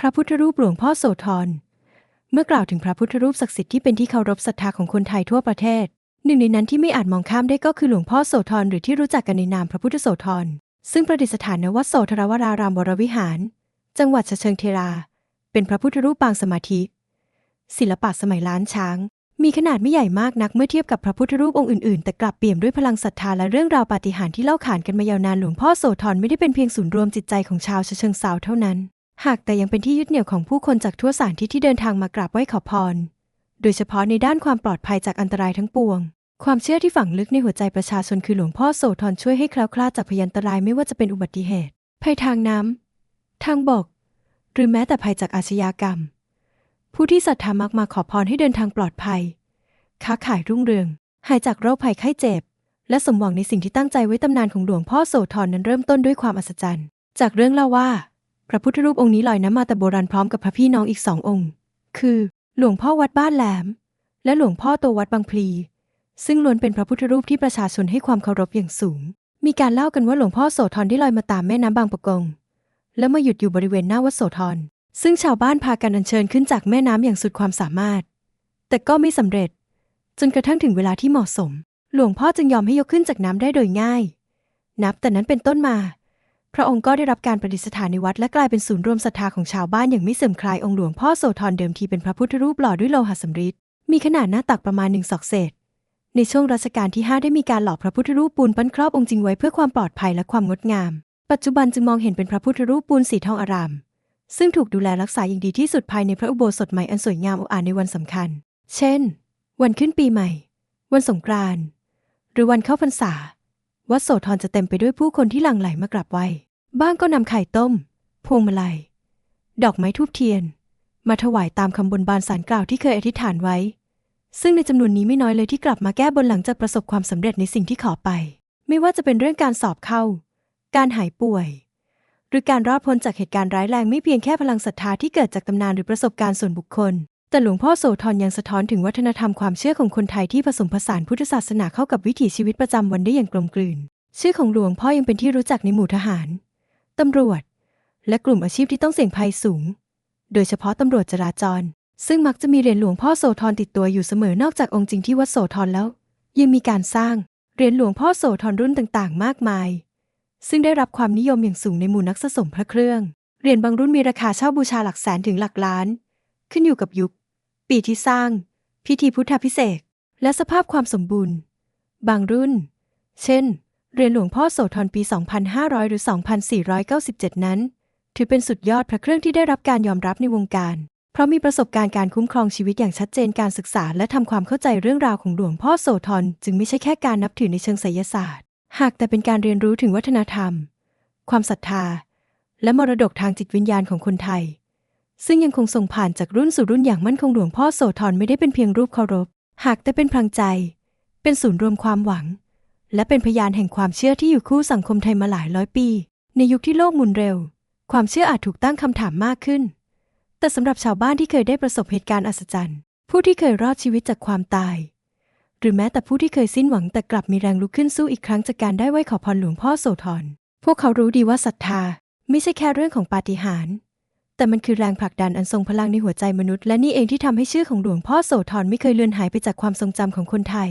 พระพุทธรูปหลวงพ่อโสธร เมื่อกล่าวถึงพระพุทธรูปศักดิ์สิทธิ์ที่เป็นที่เคารพศรัทธาของคนไทยทั่วประเทศ หนึ่งในนั้นที่ไม่อาจมองข้ามได้ก็คือหลวงพ่อโสธรหรือที่รู้จักกันในนามพระพุทธโสธร ซึ่งประดิษฐานณวัดโสธรวรารามวรวิหาร จังหวัดเชิงเทรา เป็นพระพุทธรูปปางสมาธิ ศิลปะสมัยล้านช้าง มีขนาดไม่ใหญ่มากนักเมื่อเทียบกับพระพุทธรูปองค์อื่นๆ แต่กลับเปี่ยมด้วยพลังศรัทธาและเรื่องราวปาฏิหาริย์ที่เล่าขานกันมายาวนานหลวงพ่อโสธรไม่ได้เป็นเพียงศูนย์รวมจิตใจของชาวเชิงเซาเท่านั้น หากแต่ยังเป็นที่ยึดเหนี่ยวของผู้คนจากทั่วสารทิศที่เดินทางมากราบไหว้ขอพร โดยเฉพาะในด้านความปลอดภัยจากอันตรายทั้งปวง ความเชื่อที่ฝังลึกในหัวใจประชาชนคือหลวงพ่อโสธรช่วยให้แคล้วคลาดจากพยันตรายไม่ว่าจะเป็นอุบัติเหตุ ภัยทางน้ำทางบก หรือแม้แต่ภัยจากอาชญากรรม ผู้ที่ศรัทธามักมาขอพรให้เดินทางปลอดภัย ค้าขายรุ่งเรือง หายจากโรคภัยไข้เจ็บ และสมหวังในสิ่งที่ตั้งใจไว้ตำนานของหลวงพ่อโสธรนั้นเริ่มต้นด้วยความอัศจรรย์ จากเรื่องเล่าว่า พระพุทธรูปองค์นี้ลอยน้ำมาแต่โบราณพร้อมกับพระพี่น้องอีกสององค์ คือ หลวงพ่อวัดบ้านแหลม และหลวงพ่อโตวัดบางพลี ซึ่งล้วนเป็นพระพุทธรูปที่ประชาชนให้ความเคารพอย่างสูง มีการเล่ากันว่าหลวงพ่อโสธรได้ลอยมาตามแม่น้ำบางปะกง แล้วมาหยุดอยู่บริเวณหน้าวัดโสธร ซึ่งชาวบ้านพากันอัญเชิญขึ้นจากแม่น้ำอย่างสุดความสามารถ แต่ก็ไม่สำเร็จ จนกระทั่งถึงเวลาที่เหมาะสม หลวงพ่อจึงยอมให้ยกขึ้นจากน้ำได้โดยง่าย นับแต่นั้นเป็นต้นมา พระองค์ก็ได้รับการประดิษฐานในวัดและกลายเป็นศูนย์รวมศรัทธาของชาวบ้านอย่างไม่เสื่อมคลายองค์หลวงพ่อโสธรเดิมทีเป็นพระพุทธรูปหล่อด้วยโลหะสำริดมีขนาดหน้าตักประมาณหนึ่งศอกเศษ ในช่วงรัชกาลที่ 5 ได้มีการหล่อพระพุทธรูปปูนปั้นครอบองค์จริงไว้เพื่อความปลอดภัยและความงดงาม ปัจจุบันจึงมองเห็นเป็นพระพุทธรูปปูนสีทองอาราม ซึ่งถูกดูแลรักษาอย่างดีที่สุดภายในพระอุโบสถใหม่อันสวยงามอบอ่านในวันสำคัญ เช่น วันขึ้นปีใหม่ วันสงกรานต์หรือวันเข้าพรรษาวัดโสธรจะเต็มไปด้วยผู้คนที่หลั่งไหลมากราบไหว้ บ้างก็นำไข่ต้ม พวงมาลัย ดอกไม้ทูบเทียน มาถวายตามคำบนบานสารกล่าวที่เคยอธิษฐานไว้ ซึ่งในจำนวนนี้ไม่น้อยเลยที่กลับมาแก้บนหลังจากประสบความสำเร็จในสิ่งที่ขอไป ไม่ว่าจะเป็นเรื่องการสอบเข้า การหายป่วย หรือการรอดพ้นจากเหตุการณ์ร้ายแรงไม่เพียงแค่พลังศรัทธาที่เกิดจากตำนานหรือประสบการณ์ส่วนบุคคล แต่หลวงพ่อโสธรยังสะท้อนถึงวัฒนธรรมความเชื่อของคนไทยที่ผสมผสานพุทธศาสนาเข้ากับวิถีชีวิตประจำวันได้อย่างกลมกลืน ชื่อของหลวงพ่อยังเป็นที่รู้จักในหมู่ทหาร ตำรวจ และกลุ่มอาชีพที่ต้องเสี่ยงภัยสูง โดยเฉพาะตำรวจจราจร ซึ่งมักจะมีเหรียญหลวงพ่อโสธรติดตัวอยู่เสมอนอกจากองค์จริงที่วัดโสธรแล้ว ยังมีการสร้างเหรียญหลวงพ่อโสธรรุ่นต่างๆ มากมาย ซึ่งได้รับความนิยมอย่างสูงในหมู่นักสะสมพระเครื่อง เหรียญบางรุ่นมีราคาเช่าบูชาหลักแสนถึงหลักล้าน ขึ้นอยู่กับยุค ปีที่สร้าง พิธีพุทธพิเศษและสภาพความสมบูรณ์ บางรุ่น เช่น เรียญหลวงพ่อโสธรปี 2500 หรือ 2497 นั้น ถือเป็นสุดยอดพระเครื่องที่ได้รับการยอมรับในวงการ เพราะมีประสบการณ์การคุ้มครองชีวิตอย่างชัดเจนการศึกษา และทำความเข้าใจเรื่องราวของหลวงพ่อโสธรจึงไม่ใช่แค่การนับถือในเชิงไสยศาสตร์ หากแต่เป็นการเรียนรู้ถึงวัฒนธรรม ความศรัทธา และมรดกทางจิตวิญญาณของคนไทย ซึ่งยังคงส่งผ่านจากรุ่นสู่รุ่นอย่างมั่นคงหลวงพ่อโสธรไม่ได้เป็นเพียงรูปเคารพ หากแต่เป็นพลังใจ เป็นศูนย์รวมความหวัง และเป็นพยานแห่งความเชื่อที่อยู่คู่สังคมไทยมาหลายร้อยปี ในยุคที่โลกหมุนเร็ว ความเชื่ออาจถูกตั้งคำถามมากขึ้น แต่สำหรับชาวบ้านที่เคยได้ประสบเหตุการณ์อัศจรรย์ ผู้ที่เคยรอดชีวิตจากความตาย หรือแม้แต่ผู้ที่เคยสิ้นหวังแต่กลับมีแรงลุกขึ้นสู้อีกครั้งจากการได้ไหว้ขอพรหลวงพ่อโสธรพวกเขารู้ดีว่าศรัทธา ไม่ใช่แค่เรื่องของปาฏิหาริย์แต่มันคือแรงผลักดันอันทรงพลังในหัวใจมนุษย์ และนี่เองที่ทำให้ชื่อของหลวงพ่อโสธรไม่เคยเลือนหายไปจากความทรงจำของคนไทย